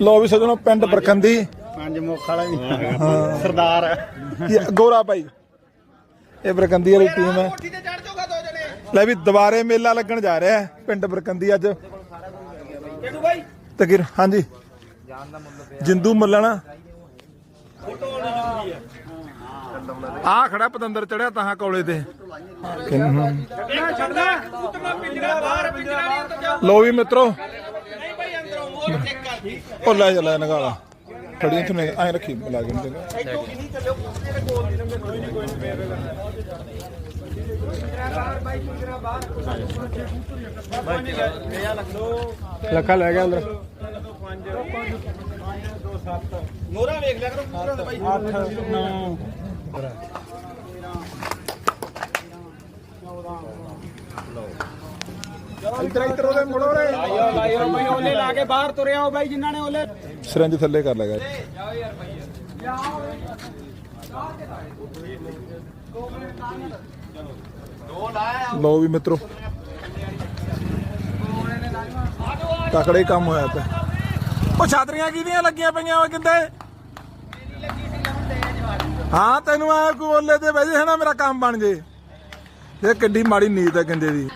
ਲੋ ਵੀ ਸਜਣੋ ਪਿੰਡ ਬਰਕੰਦੀ ਪੰਜ ਮੁੱਖ ਵਾਲਾ ਨਹੀਂ ਸਰਦਾਰ। ਇਹ ਗੋਰਾ ਭਾਈ। ਇਹ ਬਰਕੰਦੀ ਵਾਲੀ ਟੀਮ ਹੈ। ਲੈ ਵੀ ਦੁਬਾਰੇ ਮੇਲਾ ਲੱਗਣ ਜਾ ਰਿਹਾ ਹੈ ਪਿੰਡ ਬਰਕੰਦੀ ਅੱਜ। ਤਕਿਰ ਹਾਂਜੀ। ਜਿੰਦੂ ਮੱਲਣਾ। ਆ ਖੜਾ ਪਤੰਦਰ ਚੜਿਆ ਤਾਂ ਕੋਲੇ ਤੇ। ਲੋ ਵੀ ਮਿੱਤਰੋ ਉਹ ਲੈ ਜਾ ਲੈ ਨਗਾਲਾ ਖੜੀ ਇੱਥੇ ਨੇ ਐ ਰੱਖੀ ਲਾ ਕੇ ਤੇ ਲੱਖਾ ਲੈ ਗਿਆ ਅੰਦਰ। ਮੋਰਾ ਵੇਖ ਲਿਆ ਕਰੋ ਪੂਰਾ ਦਾ ਬਾਈ। 8 9 ਇੱਧਰ ਇੱਧਰ ਉਹਦੇ ਮੁੜੋ ਰੇ ਲਾਇਓ ਬਾਈ ਓਲੇ ਲਾ ਕੇ ਬਾਹਰ ਤੁਰਿਆ ਹੋ ਬਾਈ ਜਿਨ੍ਹਾਂ ਨੇ ਓਲੇ ਸਿਰੰਜ ਥੱਲੇ ਕਰ ਲਗਾ। ਲੋ ਵੀ ਮਿੱਤਰੋ। ਤਕੜੇ ਕੰਮ ਹੋਇਆ ਪਿਆ। ਉਹ ਛਾਤਰੀਆਂ ਕਿਹਦੀਆਂ ਲੱਗੀਆਂ ਪਈਆਂ ਓਏ ਕਿੰਦੇ ਹਾਂ ਤੈਨੂੰ ਆ ਓਲੇ ਤੇ ਬਹਿ ਜੇ ਹਨਾ ਮੇਰਾ ਕੰਮ ਬਣ ਜੇ। ਇਹ ਕਿੱਡੀ ਮਾੜੀ ਨੀਤ ਹੈ ਕਿੰਦੇ ਦੀ।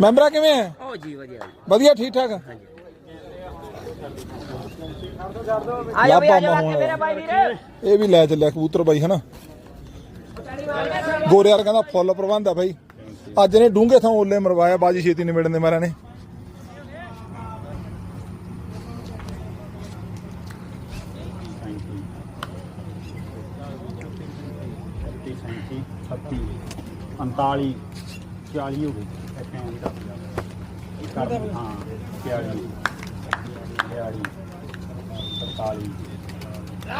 ਮੈਂਬਰਾ ਕਿਵੇਂ ਹੈ? ਉਹ ਜੀ ਵਧੀਆ ਵਧੀਆ ਠੀਕ ਠਾਕ? ਆਜੋ ਵੀ ਮਾਹੌਲ। ਮੇਰਾ ਭਾਈ ਵੀਰ। ਇਹ ਵੀ ਲੈ ਚੱਲਿਆ ਕਬੂਤਰ ਬਾਈ ਹਨਾ? ਗੋਰੇ ਵਾਲਾ ਕਹਿੰਦਾ ਫੁੱਲ ਪ੍ਰਬੰਧ ਆ ਬਾਈ। ਅੱਜ ਨੇ ਡੂੰਘੇ ਥਾਂ ਓਲੇ ਮਰਵਾਇਆ ਬਾਜੀ ਛੇਤੀ ਨਿਬੜਨ ਦੇ ਮਾਰਿਆਂ ਨੇ। ਸੈਂਤੀ 36 39 40 ਹੋ ਗਈ। ਹਾਂ 40 42 47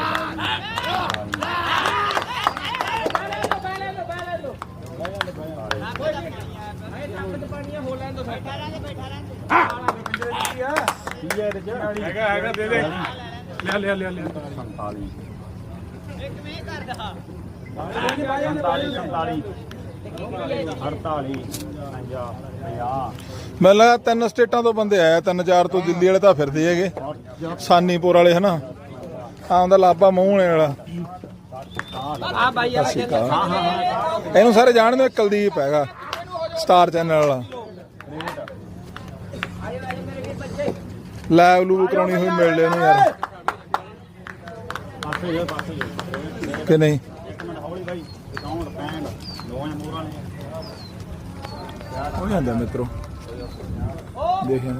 ਕੀ ਹੈ ਰਜਾ ਹੈਗਾ ਹੈਗਾ ਦੇ ਦੇ ਲੈ ਲਿਆ ਲਿਆ ਲਿਆ 47 48 ਮੈਨੂੰ ਲੱਗਾ ਤਿੰਨ ਸਟੇਟਾਂ ਤੋਂ ਬੰਦੇ ਆਏ ਆ, ਤਿੰਨ ਚਾਰ ਤੋਂ ਦਿੱਲੀ ਵਾਲੇ ਤਾਂ ਫਿਰਦੇ ਹੈਗੇ। ਸਾਨੀਪੁਰ ਵਾਲੇ ਹਨਾ। ਆਉਂਦਾ ਲਾਪਾ ਮੂਹਣੇ ਵਾਲਾ ਆ ਬਾਈ ਸ਼੍ਰੀ ਅਕਾਲ। ਇਹਨੂੰ ਸਾਰੇ ਜਾਣਦੇ ਹੋ, ਕੁਲਦੀਪ ਹੈਗਾ। ਸਟਾਰ ਚੈਨਲ ਵਾਲਾ। ਲਾਈਵ ਲੂਵ ਕਰਾਉਣੀ ਹੋਈ ਮਿਲ ਲੈ ਇਹਨੂੰ ਯਾਰ। ਕਿ ਨਹੀਂ ਇੱਕ ਮਿੰਟ ਹੌਲੀ ਬਾਈ ਅਕਾਊਂਟ ਪੈਂਡ ਦੋਵਾਂ ਮੋਰਾਂ ਨੇ ਹੋ ਜਾਂਦਾ ਮਿੱਤਰੋ ਦੇਖਿਆ